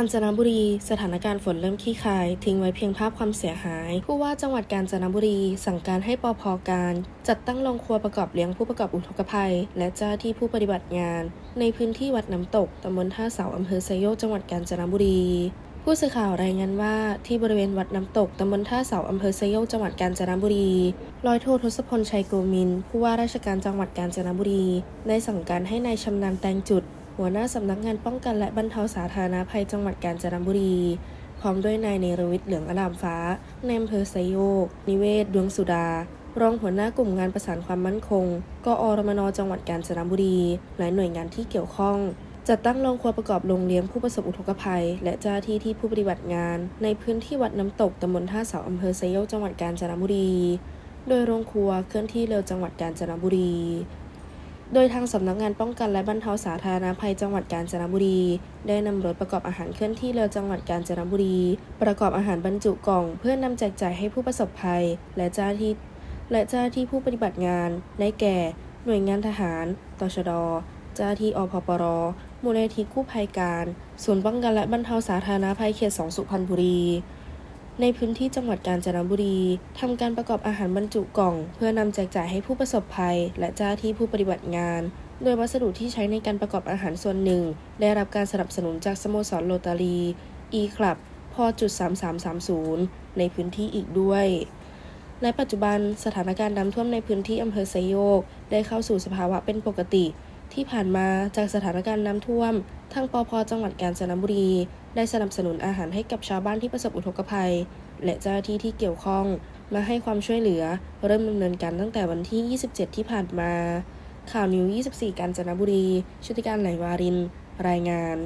าญจนบุรี สถานการณ์ฝนเริ่มคลี่คลาย ทิ้งไว้เพียงภาพความเสียหาย ผู้ว่าจังหวัดกาญจนบุรี สั่งการให้ปพการ จัดตั้งโรงครัวประกอบเลี้ยงผู้ประกอบอุทกภัย และเจ้าหน้าที่ผู้ปฏิบัติงาน ในพื้นที่วัดน้ำตกตำบลท่าเสาอำเภอไซโยกจังหวัดกาญจนบุรีผู้สื่อข่าวรายงานว่าที่บริเวณวัดน้ำตกตำบลท่าเสาอำเภอไซโยกจังหวัดกาญจนบุรีร้อยโททศพลชัยโกมิน ผู้ว่าราชการจังหวัดกาญจนบุรี ได้สั่งการให้นายชำนาญแตงจุด หัวหน้าสำนักงานป้องกันและบรรเทาสาธารณภัยจังหวัดกาญจนบุรี พร้อมด้วยนายเนรวิทย์เหลืองอลามฟ้าในอำเภอไซโยก นิเวศ ดวงสุดา รองหัวหน้ากลุ่มงานประสานความมั่นคง กอรมนจังหวัดกาญจนบุรี หลายหน่วยงานที่เกี่ยวข้อง จัดตั้งโรงครัวประกอบโรงเลี้ยงผู้ประสบอุทกภัย และเจ้าหน้าที่ที่ผู้ปฏิบัติงาน ในพื้นที่วัดน้ำตกตำบลท่าเสาอำเภอไซโยกจังหวัดกาญจนบุรี โดยโรงครัวเคลื่อนที่เร็วจังหวัดกาญจนบุรี โดยทางสำนักงานป้องกันและบรรเทาสาธารณภัยจังหวัดกาญจนบุรี ได้นำรถประกอบอาหารเคลื่อนที่เร็วจังหวัดกาญจนบุรี ประกอบอาหารบรรจุกล่อง เพื่อนำแจกจ่ายให้ผู้ประสบภัย และเจ้าที่และเจ้าที่ผู้ปฏิบัติงานได้แก่ หน่วยงานทหารตชด เจ้าหน้าที่อพปรมูลนิธิกู้ภัยการ ศูนย์ป้องกันและบรรเทาสาธารณภัยเขต 2 สุพรรณบุรี ในพื้นที่จังหวัดกาญจนบุรีทำการประกอบอาหารบรรจุกล่อง เพื่อนำแจกจ่ายให้ผู้ประสบภัย และเจ้าที่ผู้ปฏิบัติงาน โดยวัสดุที่ใช้ในการประกอบอาหารส่วนหนึ่ง ได้รับการสนับสนุนจากสโมสรโรตารี e คลับพอจุด3330 ในพื้นที่อีกด้วยในปัจจุบันสถานการณ์น้ำท่วมในพื้นที่อำเภอไซโยก ได้เข้าสู่สภาวะเป็นปกติ ที่ผ่านมาจากสถานการณ์น้ำท่วม ทางปอพจังหวัดกาญจนบุรี ได้สนับสนุนอาหารให้กับชาวบ้านที่ประสบอุทกภัย และเจ้าหน้าที่ที่เกี่ยวข้อง มาให้ความช่วยเหลือ เริ่มดำเนินการตั้งแต่วันที่ 27 ที่ผ่านมา ข่าวนิว 24 กาญจนบุรีชุติการไหลวาริน รายงาน